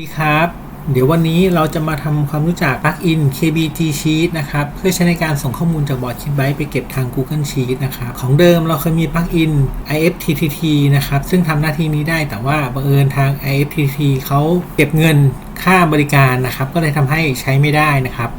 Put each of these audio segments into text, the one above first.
ดีครับ เดี๋ยววันนี้เราจะมาทำความรู้จักปลั๊กอิน KBT Sheet นะครับ เพื่อใช้ในการส่งข้อมูลจากบอร์ดคิดไบไปเก็บทาง Google Sheet นะครับ ของเดิมเราเคยมีปลั๊กอิน IFTTT นะครับ ซึ่งทำหน้าที่นี้ได้แต่ว่าบังเอิญทาง IFTTT เขาเก็บเงินค่าบริการนะครับ ก็เลยทำให้ใช้ไม่ได้นะครับ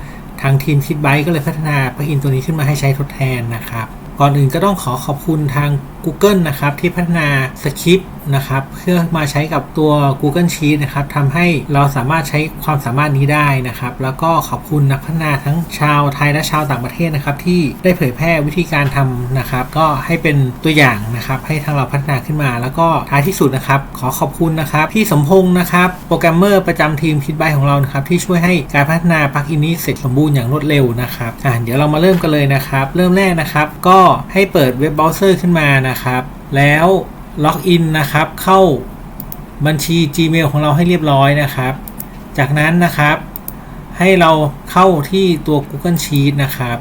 ทางทีมคิดไบก็เลยพัฒนาปลั๊กอินตัวนี้ขึ้นมาให้ใช้ทดแทนนะครับ ก่อนอื่นก็ต้องขอขอบคุณทาง Google นะครับที่พัฒนาสคริปต์นะครับเพื่อมาใช้กับตัว Google Sheet นะครับทำให้เราสามารถใช้ความสามารถนี้ได้นะครับ แล้วก็ขอบคุณนักพัฒนาทั้งชาวไทยและชาวต่างประเทศนะครับ ที่ได้เผยแพร่วิธีการทำนะครับ ก็ให้เป็นตัวอย่างนะครับ ให้ทางเราพัฒนาขึ้นมา แล้วก็ท้ายที่สุดนะครับ ขอขอบคุณนะครับพี่สมพงศ์นะครับ โปรแกรมเมอร์ประจำทีมคิดไบของเรานะครับ ที่ช่วยให้การพัฒนาปลั๊กอินนี้เสร็จสมบูรณ์อย่างรวดเร็วนะครับอะเดี๋ยวเรามาเริ่มกันเลยนะครับ เริ่มแรกนะครับ ก็ให้เปิดเว็บเบราว์เซอร์ขึ้นมานะครับ แล้วล็อกอินนะครับ เข้าบัญชี Gmail ของเราให้เรียบร้อยนะครับ จากนั้นนะครับ ให้เราเข้าที่ตัว Google Sheet นะครับ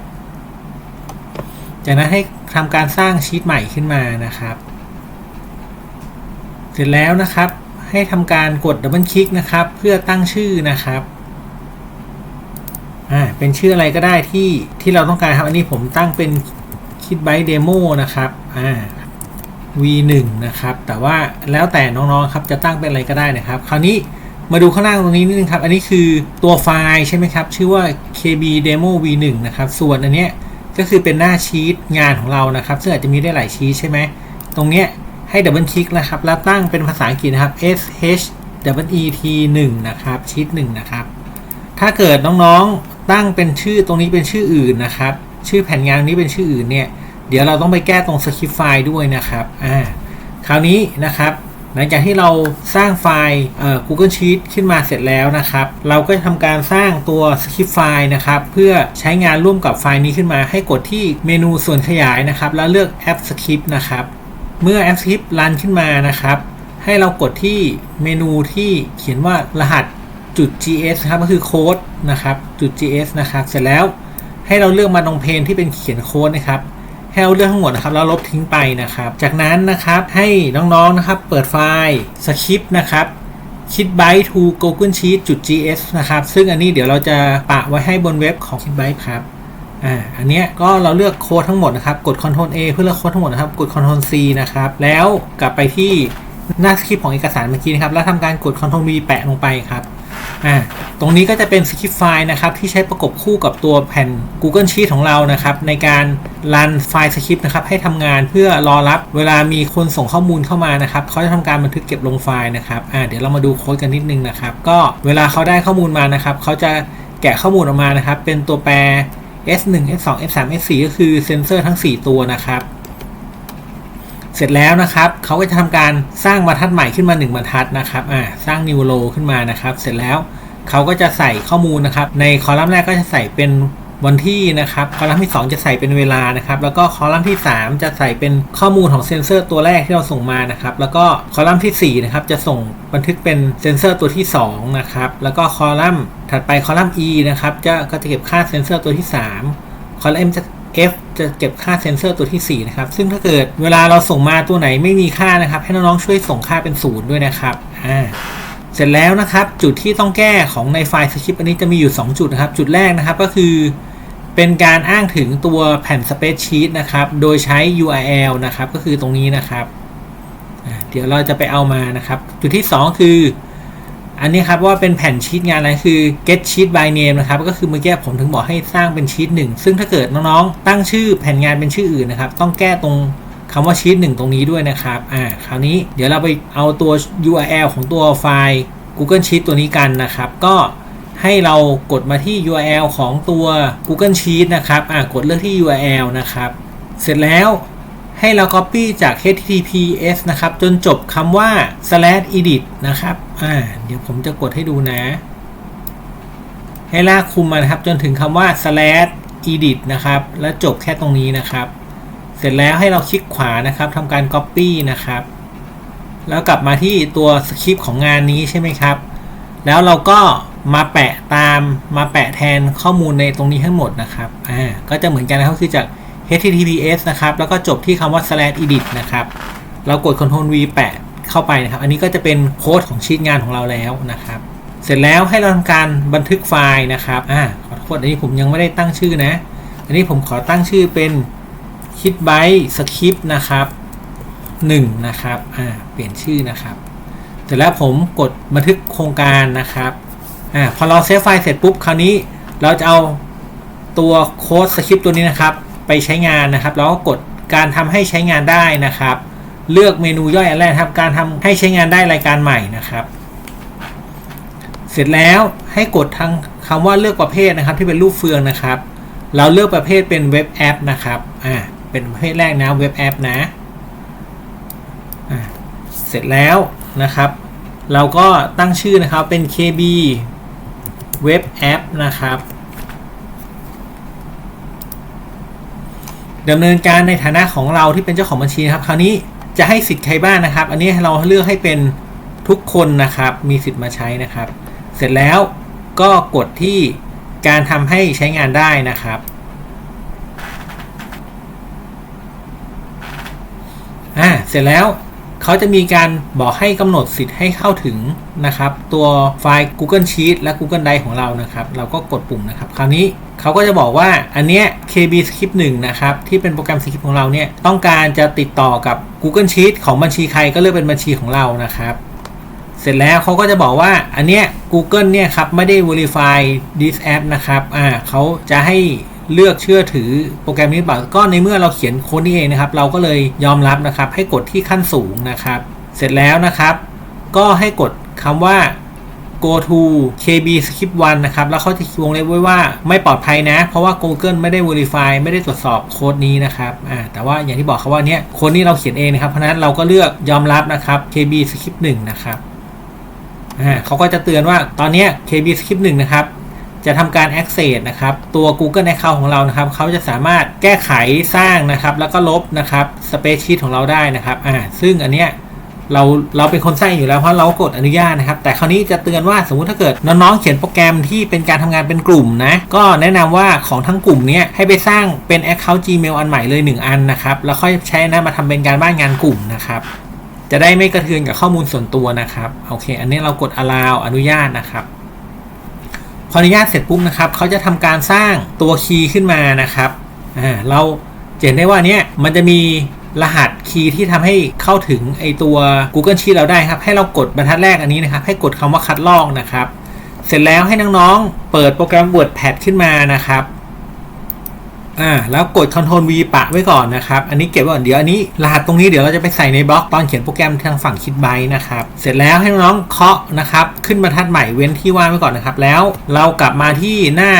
จากนั้นให้ทำการสร้างชีตใหม่ขึ้นมานะครับ เสร็จแล้วนะครับ ให้ทำการกดดับเบิลคลิกนะครับ เพื่อตั้งชื่อนะครับอ่าเป็นชื่ออะไรก็ได้ที่ที่เราต้องการครับ อันนี้ผมตั้งเป็นคิดไบเดโมนะครับอ่า V1 นะครับ แต่ว่าแล้วแต่น้องๆครับจะตั้งเป็นอะไรก็ได้นะครับ คราวนี้มาดูข้างล่างตรงนี้นิดนึงครับ อันนี้คือตัวไฟล์ใช่ไหมครับ ชื่อว่า KB Demo V1 นะครับ ส่วนอันเนี้ยก็คือเป็นหน้าชีตงานของเรานะครับ ซึ่งอาจจะมีได้หลายชีตใช่ไหม ตรงเนี้ยให้ดับเบิลคลิกนะครับ แล้วตั้งเป็นภาษาอังกฤษนะครับ S H W E T 1นะครับชีต1นะครับ ถ้าเกิดน้องๆตั้งเป็นชื่อตรงนี้เป็นชื่ออื่นนะครับ ชื่อแผ่นงานนี้เป็นชื่ออื่นเนี่ย เดี๋ยวเราต้องไปแก้ตรงสคริปต์ไฟล์ด้วยนะครับอ่าคราวนี้นะครับ หลังจากที่เราสร้างไฟล์เอ่อ Google Sheet ขึ้นมาเสร็จแล้วนะครับ เราก็ทำการสร้างตัวสคริปต์ไฟล์นะครับ เพื่อใช้งานร่วมกับไฟล์นี้ขึ้นมา ให้กดที่เมนูส่วนขยายนะครับ แล้วเลือกแอปสคริปต์นะครับ เมื่อแอปสคริปต์รันขึ้นมานะครับ ให้เรากดที่เมนูที่เขียนว่ารหัสจุด gs ครับก็คือโค้ดนะครับจุด gs นะครับ เสร็จแล้วให้เราเลือกมาตรงเพนที่เป็นเขียนโค้ดนะครับ ให้เราเลือกทั้งหมดนะครับแล้วลบทิ้งไปนะครับ จากนั้นนะครับให้น้องๆนะครับเปิดไฟล์สคริปต์นะครับคิด byte to google sheet gs นะครับ ซึ่งอันนี้เดี๋ยวเราจะปะไว้ให้บนเว็บของคิด byte ครับอ่าอันเนี้ยก็เราเลือกโค้ดทั้งหมดนะครับ กด Ctrl A เพื่อเลือกโค้ดทั้งหมดนะครับ กด Ctrl C นะครับ แล้วกลับไปที่หน้าสคริปต์ของเอกสารเมื่อกี้นะครับ แล้วทำการกด Ctrl V แปะลงไปครับ อ่าตรงนี้ก็จะเป็นสคริปต์ไฟล์นะครับที่ใช้ประกบคู่กับตัวแผ่น Google Sheet ของเรานะครับในการรันไฟล์สคริปต์นะครับให้ทำงานเพื่อรอรับเวลามีคนส่งข้อมูลเข้ามานะครับเขาจะทำการบันทึกเก็บลงไฟล์นะครับอ่าเดี๋ยวเรามาดูโค้ดกันนิดนึงนะครับก็เวลาเขาได้ข้อมูลมานะครับเขาจะแกะข้อมูลออกมานะครับเป็นตัวแปร S1 S2 S3 S4 ก็คือเซนเซอร์ทั้ง 4 ตัวนะครับ เสร็จแล้วนะครับเขาก็จะทำการสร้างบรรทัดใหม่ขึ้นมา 1 บรรทัดนะครับอ่าสร้าง new row ขึ้นมานะครับ เสร็จแล้วเขาก็จะใส่ข้อมูลนะครับ ในคอลัมน์แรกก็จะใส่เป็นวันที่นะครับคอลัมน์ที่ 2 จะใส่เป็นเวลานะครับ แล้วก็คอลัมน์ที่ 3 จะใส่เป็นข้อมูลของเซนเซอร์ตัวแรกที่เราส่งมานะครับ แล้วก็คอลัมน์ที่4นะครับจะส่งบันทึกเป็นเซนเซอร์ตัวที่2นะครับแล้วก็คอลัมน์ถัดไปคอลัมน์ E นะครับจะก็จะเก็บค่าเซนเซอร์ตัวที่ 3 คอลัมน์ M จะ F จะเก็บค่าเซนเซอร์ตัวที่ 4 นะครับ ซึ่งถ้าเกิดเวลาเราส่งมาตัวไหนไม่มีค่านะครับ ให้น้องๆช่วยส่งค่าเป็นศูนย์ด้วยนะครับอ่าเสร็จแล้วนะครับจุดที่ต้องแก้ของในไฟล์สคริปต์อันนี้จะมีอยู่ 2 จุดนะครับ จุดแรกนะครับก็คือ เป็นการอ้างถึงตัวแผ่น Spreadsheet นะครับ โดยใช้ URL นะครับ ก็คือตรงนี้นะครับ เดี๋ยวเราจะไปเอามานะครับ จุดที่ 2 คือ อันนี้ครับว่าเป็นแผ่นชีตงานอะไรคือ get sheet by name นะครับก็คือเมื่อกี้ผมถึงบอกให้สร้างเป็นชีตหนึ่งซึ่งถ้าเกิดน้องๆ ตั้งชื่อแผ่นงานเป็นชื่ออื่นนะครับต้องแก้ตรงคำว่าชีตหนึ่งตรงนี้ด้วยนะครับอ่าคราวนี้เดี๋ยวเราไปเอาตัว URL ของตัวไฟล์ Google Sheet ตัวนี้กันนะครับ ก็ให้เรากดมาที่ URL ของตัว Google Sheet นะครับอ่ากดเลือกที่ URL นะครับ เสร็จแล้ว ให้เรา copy จาก https นะครับ จนจบคำว่า slash edit นะครับอ่าเดี๋ยวผมจะกดให้ดูนะ ให้ลากคุมมานะครับ จนถึงคำว่า slash edit นะครับ แล้วจบแค่ตรงนี้นะครับ เสร็จแล้วให้เราคลิกขวานะครับทำการ copy นะครับ แล้วกลับมาที่ตัวสคริปต์ของงานนี้ใช่ไหมครับ แล้วเราก็มาแปะตามมาแปะแทนข้อมูลในตรงนี้ทั้งหมดนะครับอ่าก็จะเหมือนกันนะครับคือจาก https นะครับ แล้วก็จบที่คำว่า slash edit นะครับ เรากด Ctrl V แปะเข้าไปนะครับ อันนี้ก็จะเป็นโค้ดของชีตงานของเราแล้วนะครับ เสร็จแล้วให้เราทำการบันทึกไฟล์นะครับ อ่า ขอโทษ อันนี้ผมยังไม่ได้ตั้งชื่อนะ อันนี้ผมขอตั้งชื่อเป็นคิดไบสคริปต์นะครับ1นะครับ อ่า เปลี่ยนชื่อนะครับ เสร็จแล้วผมกดบันทึกโครงการนะครับ อ่า พอเราเซฟไฟล์เสร็จปุ๊บ คราวนี้เราจะเอาตัวโค้ดสคริปต์ตัวนี้นะครับ ไปใช้งานนะครับ แล้วก็กดการทำให้ใช้งานได้นะครับ เลือกเมนูย่อยอันแรกครับ การทำให้ใช้งานได้รายการใหม่นะครับ เสร็จแล้วให้กดทางคำว่าเลือกประเภทนะครับ ที่เป็นรูปเฟืองนะครับ เราเลือกประเภทเป็นเว็บแอปนะครับ อ่า เป็นประเภทแรกนะเว็บแอปนะ อ่า เสร็จแล้วนะครับ เราก็ตั้งชื่อนะครับเป็น KB Web App นะครับ ดำเนินการในฐานะของเราที่เป็นเจ้าของบัญชีครับ คราวนี้จะให้สิทธิ์ใครบ้างนะครับ อันนี้เราเลือกให้เป็นทุกคนนะครับ มีสิทธิ์มาใช้นะครับ เสร็จแล้วก็กดที่การทำให้ใช้งานได้นะครับอ่าเสร็จแล้ว เขาจะมีการบอกให้กำหนดสิทธิ์ให้เข้าถึงนะครับ ตัวไฟล์ Google Sheet และ Google Drive ของเรานะครับ เราก็กดปุ่มนะครับ คราวนี้เขาก็จะบอกว่าอันเนี้ย KB Script 1นะครับ ที่เป็นโปรแกรม Script ของเราเนี่ยต้องการจะติดต่อกับ Google Sheet ของบัญชีใครก็เลือกเป็นบัญชีของเรานะครับเสร็จแล้วเขาก็จะบอกว่าอันเนี้ย Google เนี่ยครับไม่ได้ verify this app นะครับ อ่าเขาจะให้ เลือกเชื่อถือโปรแกรมนี้บ่าก็ในเมื่อเราเขียนโค้ดนี้เองนะครับ เราก็เลยยอมรับนะครับ ให้กดที่ขั้นสูงนะครับ เสร็จแล้วนะครับ ก็ให้กดคำว่า go to kb script 1นะครับ แล้วเขาจะวงเล็บไว้ว่าไม่ปลอดภัยนะ เพราะว่า Google ไม่ได้ verify ไม่ได้ตรวจสอบโค้ดนี้นะครับอ่าแต่ว่าอย่างที่บอกครับว่าเนี้ยโค้ดนี้เราเขียนเองนะครับ เพราะนั้นเราก็เลือกยอมรับนะครับ kb script 1นะครับอ่าเขาก็จะเตือนว่าตอนเนี้ย kb script 1นะครับ จะทำการ access นะครับตัว Google Account ของเรานะครับเขาจะสามารถแก้ไขสร้างนะครับแล้วก็ลบนะครับ Spreadsheet ของเราได้นะครับอ่าซึ่งอันเนี้ยเราเราเป็นคนสร้างอยู่แล้วเพราะเรากดอนุญาตนะครับ แต่คราวนี้จะเตือนว่าสมมุติถ้าเกิดน้องๆเขียนโปรแกรมที่เป็นการทำงานเป็นกลุ่มนะก็แนะนำว่าของทั้งกลุ่มเนี้ยให้ไปสร้างเป็น Account Gmail อันใหม่เลย 1 อันนะครับแล้วค่อยใช้นะมาทำเป็นการบ้านงานกลุ่มนะครับจะได้ไม่กระเทือนกับข้อมูลส่วนตัวนะครับโอเค อันนี้เรากด allow อนุญาตนะครับ ออนุญาตเสร็จปุ๊บนะครับเขาจะทำการสร้างตัวคีย์ขึ้นมานะครับเราเห็นได้ว่าเนี้ยมันจะมีรหัสคีย์ที่ทำให้เข้าถึงไอตัว Google Sheet เราได้ครับ ให้เรากดบรรทัดแรกอันนี้นะครับ ให้กดคำว่าคัดลอกนะครับ เสร็จแล้วให้น้องๆ เปิดโปรแกรม WordPad ขึ้นมานะครับ อ่าแล้วกด Ctrl V ปะไว้ก่อนนะครับ อันนี้เก็บไว้ก่อนเดี๋ยวอันนี้รหัสตรงนี้เดี๋ยวเราจะไปใส่ในบล็อกตอนเขียนโปรแกรมทางฝั่งคิดไบนะครับ เสร็จแล้วให้น้องเคาะนะครับขึ้นบรรทัดใหม่เว้นที่ว่างไว้ก่อนนะครับ แล้วเรากลับมาที่หน้า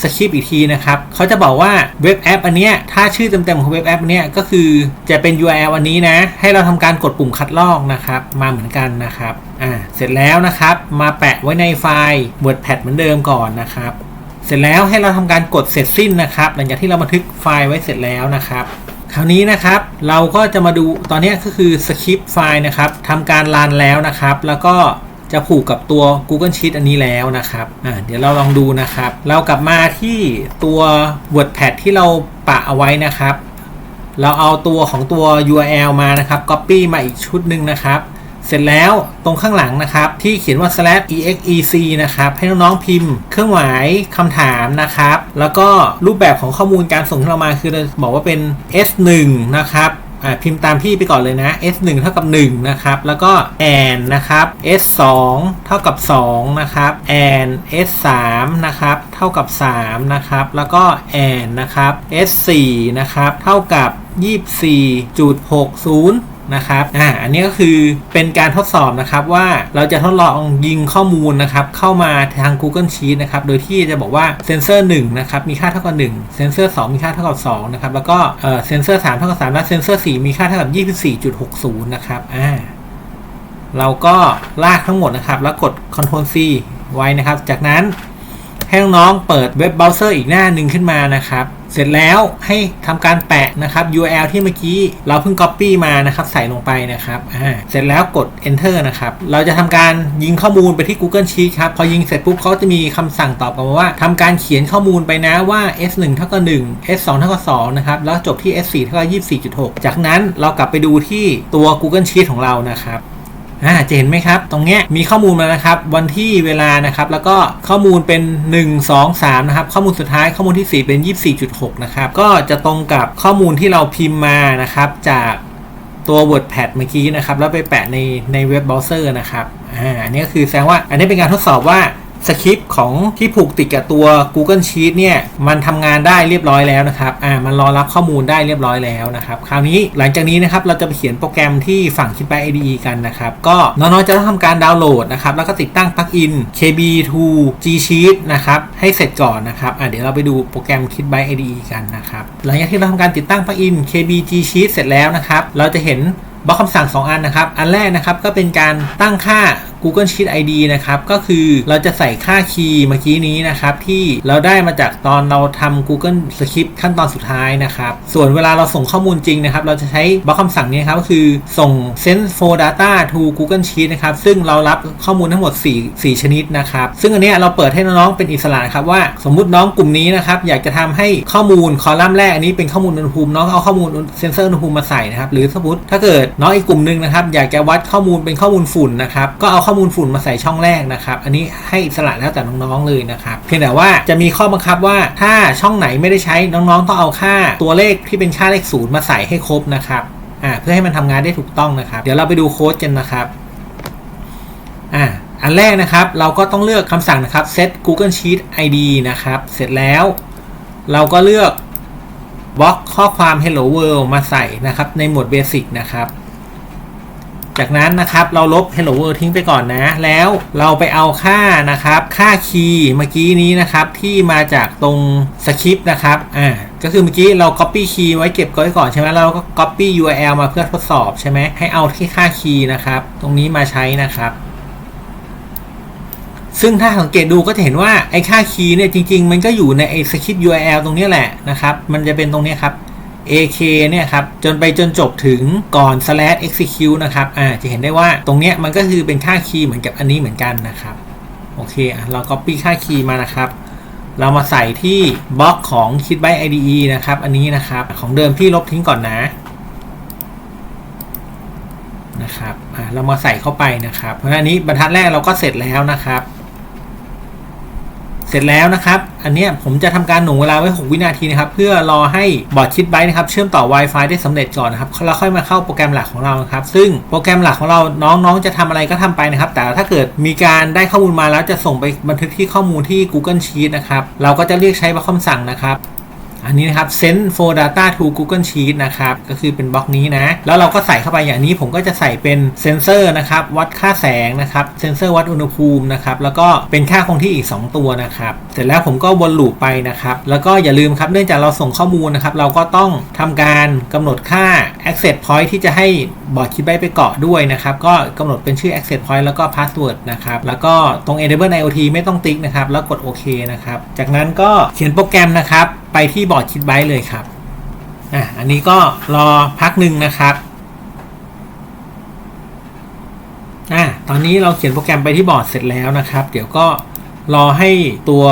สคริปต์อีกทีนะครับ เขาจะบอกว่าเว็บแอป อันเนี้ย ถ้าชื่อเต็มๆของเว็บแอปอันเนี้ยก็คือจะเป็น URL อันนี้นะ ให้เราทำการกดปุ่มคัดลอกนะครับ มาเหมือนกันนะครับ อ่า เสร็จแล้วนะครับ มาแปะไว้ในไฟล์ WordPad เหมือนเดิมก่อนนะครับ เสร็จแล้วให้เราทำการกดเสร็จสิ้นนะครับ หลังจากที่เราบันทึกไฟล์ไว้เสร็จแล้วนะครับคราวนี้นะครับเราก็จะมาดูตอนนี้ก็คือสคริปต์ไฟล์นะครับทำการรันแล้วนะครับ แล้วก็จะผูกกับตัว Google Sheet อันนี้แล้วนะครับเดี๋ยวเราลองดูนะครับ เรากลับมาที่ตัว WordPad ที่เราปะเอาไว้นะครับ เราเอาตัวของตัว URL มานะครับ Copy มาอีกชุดหนึ่งนะครับ เสร็จแล้วตรงข้างหลังนะครับ ที่เขียนว่า slash exec นะครับ ให้น้องๆพิมพ์ เครื่องหมายคำถามนะครับ แล้วก็รูปแบบของข้อมูลการส่งที่เรามาคือบอกว่าเป็น s1 นะครับพิมพ์ตามพี่ไปก่อนเลยนะ s1 เท่ากับ 1 นะครับ แล้วก็ and นะครับ s2 เท่ากับ 2 นะครับ and s3 นะครับ เท่ากับ 3 นะครับ แล้วก็ and นะครับ s4 นะครับ เท่ากับ 24.60 นะครับอ่าอันนี้ก็คือเป็นการทดสอบนะครับว่าเราจะทดลองยิงข้อมูลนะครับเข้ามาทาง Google Sheet นะครับโดยที่จะบอกว่าเซนเซอร์1นะครับมีค่าเท่ากับ1เซนเซอร์2มีค่าเท่ากับ2นะครับแล้วก็เอ่อเซนเซอร์3เท่ากับ3และเซนเซอร์4มีค่าเท่ากับ 24.60 นะครับอ่าเราก็ลากทั้งหมดนะครับแล้วกด Ctrl C ไว้นะครับ จากนั้น ให้น้องๆเปิดเว็บเบราว์เซอร์อีกหน้าหนึ่งขึ้นมานะครับ เสร็จแล้วให้ทำการแปะนะครับ URL ที่เมื่อกี้เราเพิ่ง Copy มานะครับ ใส่ลงไปนะครับอ่าเสร็จแล้วกด Enter นะครับ เราจะทำการยิงข้อมูลไปที่ Google Sheet ครับ พอยิงเสร็จปุ๊บเขาจะมีคำสั่งตอบกลับมาว่าทำการเขียนข้อมูลไปนะว่า S1 เท่ากับ1 S2 เท่ากับ2นะครับ แล้วจบที่ S4 เท่ากับ24.6 จากนั้นเรากลับไปดูที่ตัว Google Sheet ของเรานะครับ อ่าจะเห็นไหมครับ ตรงเนี้ยมีข้อมูลมานะครับ วันที่เวลานะครับ แล้วก็ข้อมูลเป็น 1 2 3 นะครับ ข้อมูลสุดท้ายข้อมูลที่ 4 เป็น 24.6 นะครับ ก็จะตรงกับข้อมูลที่เราพิมพ์มานะครับ จากตัว WordPad เมื่อกี้นะครับ แล้วไปแปะในในเว็บเบราว์เซอร์นะครับอ่าอันนี้ก็คือแสดงว่าอันนี้เป็นการทดสอบว่า สคริปต์ของที่ผูกติดกับตัว Google Sheet เนี่ยมันทำงานได้เรียบร้อยแล้วนะครับอ่ามันรอรับข้อมูลได้เรียบร้อยแล้วนะครับคราวนี้หลังจากนี้นะครับเราจะไปเขียนโปรแกรมที่ฝั่งคิดไป IDE กันนะครับก็น้องๆจะต้องทำการดาวน์โหลดนะครับแล้วก็ติดตั้งปลั๊กอิน KB2 G Sheet นะครับให้เสร็จก่อนนะครับอ่าเดี๋ยวเราไปดูโปรแกรมคิดไป IDE กันนะครับหลังจากที่เราทำการติดตั้งปลั๊กอิน KB G Sheet เสร็จแล้วนะครับเราจะเห็นบล็อกคำสั่ง 2 อันนะครับ อันแรกนะครับก็เป็นการตั้งค่า Google Sheet ID นะครับ ก็คือเราจะใส่ค่าคีย์เมื่อกี้นี้นะครับ ที่เราได้มาจากตอนเราทำ Google Script ขั้นตอนสุดท้ายนะครับ ส่วนเวลาเราส่งข้อมูลจริงนะครับ เราจะใช้บล็อกคำสั่งนี้ครับก็คือส่ง send for data to Google Sheet นะครับ ซึ่งเรารับข้อมูลทั้งหมด 4 4 ชนิดนะครับ ซึ่งอันนี้เราเปิดให้น้องๆเป็นอิสระครับว่าสมมุติน้องกลุ่มนี้นะครับ อยากจะทำให้ข้อมูลคอลัมน์แรกอันนี้เป็นข้อมูลอุณหภูมิน้องเอาข้อมูลเซนเซอร์อุณหภูมิมาใส่นะครับ หรือสมมติถ้าเกิดน้องอีกกลุ่มหนึ่งนะครับ อยากจะวัดข้อมูลเป็นข้อมูลฝุ่นนะครับ ก็เอาข้อมูลฝุ่นมาใส่ช่องแรกนะครับ อันนี้ให้อิสระแล้วแต่น้องๆเลยนะครับ เพียงแต่ว่าจะมีข้อบังคับว่าถ้าช่องไหนไม่ได้ใช้น้องๆต้องเอาค่าตัวเลขที่เป็นค่าเลขศูนย์มาใส่ให้ครบนะครับอ่าเพื่อให้มันทำงานได้ถูกต้องนะครับ เดี๋ยวเราไปดูโค้ดกันนะครับอ่าอันแรกนะครับ เราก็ต้องเลือกคำสั่งนะครับ set Google Sheet ID นะครับ เสร็จแล้ว เราก็เลือกบล็อกข้อความ Hello World มาใส่นะครับ ในหมวด Basic นะครับ จากนั้นนะครับเราลบ Hello World ทิ้งไปก่อนนะ แล้วเราไปเอาค่านะครับ ค่าคีย์เมื่อกี้นี้นะครับ ที่มาจากตรงสคริปต์นะครับอ่าก็คือเมื่อกี้เรา Copy Key ไว้เก็บไว้ก่อนใช่ไหมแล้วเราก็ Copy URL มาเพื่อทดสอบใช่ไหมให้เอาที่ค่าคีย์นะครับ ตรงนี้มาใช้นะครับซึ่งถ้าสังเกตดูก็จะเห็นว่าไอ้ค่าคีย์เนี่ยจริง ๆ มันก็อยู่ในไอ้สคริปต์ URL ตรงนี้แหละนะครับ มันจะเป็นตรงนี้ครับ AK เนี่ยครับจนไปจนจบถึงก่อน slash execute นะครับอ่าจะเห็นได้ว่าตรงเนี้ยมันก็คือเป็นค่าคีย์เหมือนกับอันนี้เหมือนกันนะครับโอเคอะเรา copy ค่าคีย์มานะครับ เรามาใส่ที่บล็อกของ Kit by IDE นะครับ อันนี้นะครับของเดิมพี่ลบทิ้งก่อนนะนะครับอ่าเรามาใส่เข้าไปนะครับ เพราะอันนี้บรรทัดแรกเราก็เสร็จแล้วนะครับ เสร็จแล้วนะครับ อันนี้ผมจะทำการหน่วงเวลาไว้ 6 วินาทีนะครับ เพื่อรอให้บอร์ดชิดไบต์นะครับ เชื่อมต่อ Wi-Fi ได้สำเร็จก่อนนะครับแล้วค่อยมาเข้าโปรแกรมหลักของเรานะครับ ซึ่งโปรแกรมหลักของเราน้องๆ จะทำอะไรก็ทำไปนะครับ แต่ถ้าเกิดมีการได้ข้อมูลมาแล้วจะส่งไปบันทึกที่ข้อมูลที่ Google Sheet นะครับ เราก็จะเรียกใช้คำสั่งนะครับ อันนี้นะครับ send for data to Google Sheet นะครับ ก็คือเป็นบล็อกนี้นะ แล้วเราก็ใส่เข้าไปอย่างนี้ผมก็จะใส่เป็นเซนเซอร์นะครับ วัดค่าแสงนะครับ เซนเซอร์วัดอุณหภูมินะครับ แล้วก็เป็นค่าคงที่อีก 2 ตัวนะครับ เสร็จแล้วผมก็วนลูปไปนะครับ แล้วก็อย่าลืมครับ เนื่องจากเราส่งข้อมูลนะครับ เราก็ต้องทำการกำหนดค่า access point ที่จะให้บอร์ดคิดไบไปเกาะด้วยนะครับ ก็กำหนดเป็นชื่อ access point แล้วก็ password นะครับ แล้วก็ตรง enable IoT ไม่ต้องติ๊กนะครับ แล้วกดโอเคนะครับ จากนั้นก็เขียนโปรแกรมนะครับ ไปที่บอร์ดคิดไบเลยครับอะอันนี้ก็รอพักหนึ่งนะครับอะตอนนี้เราเขียนโปรแกรมไปที่บอร์ดเสร็จแล้วนะครับ เดี๋ยวก็ รอให้ตัว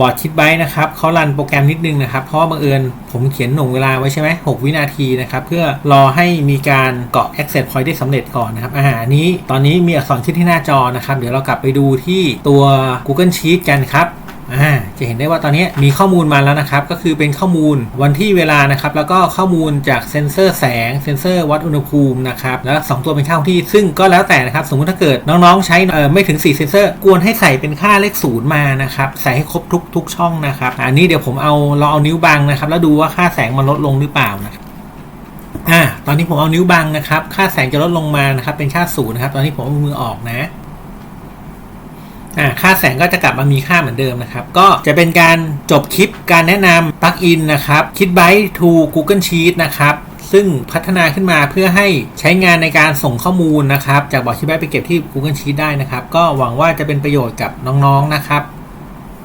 บอร์ดชิดไบนะครับเขารันโปรแกรมนิดนึงนะครับ เพราะบังเอิญผมเขียนหน่วงเวลาไว้ใช่ไหม6วินาทีนะครับ เพื่อรอให้มีการเกาะ access point ได้สำเร็จก่อนนะครับอาหารนี้ตอนนี้มีอักษรขึ้นที่หน้าจอนะครับ เดี๋ยวเรากลับไปดูที่ตัว Google Sheet กันครับ อ่าจะเห็นได้ว่าตอนนี้มีข้อมูลมาแล้วนะครับ ก็คือเป็นข้อมูลวันที่เวลานะครับ แล้วก็ข้อมูลจากเซ็นเซอร์แสง เซ็นเซอร์วัดอุณหภูมินะครับ แล้ว2ตัวเป็นค่าคงที่ซึ่งก็แล้วแต่นะครับ สมมุติถ้าเกิดน้องๆ ใช้ไม่ถึง 4 เซ็นเซอร์ควรให้ใส่เป็นค่าเลขศูนย์มานะครับ ใส่ให้ครบทุกทุกช่องนะครับ อันนี้เดี๋ยวผมเอาเราเอานิ้วบังนะครับ แล้วดูว่าค่าแสงมันลดลงหรือเปล่านะครับอ่าตอนนี้ผมเอานิ้วบังนะครับ ค่าแสงจะลดลงมานะครับ เป็นค่าศูนย์นะครับ ตอนนี้ผมเอามือออกนะ อ่าค่าแสงก็จะกลับมามีค่าเหมือนเดิมนะครับ ก็จะเป็นการจบคลิปการแนะนำปลั๊กอินนะครับคิดไบต์ทู Google Sheet นะครับซึ่งพัฒนาขึ้นมาเพื่อให้ใช้งานในการส่งข้อมูลนะครับ จากบอร์ดคิดไบต์ไปเก็บที่ Google Sheet ได้นะครับ ก็หวังว่าจะเป็นประโยชน์กับน้องๆนะครับ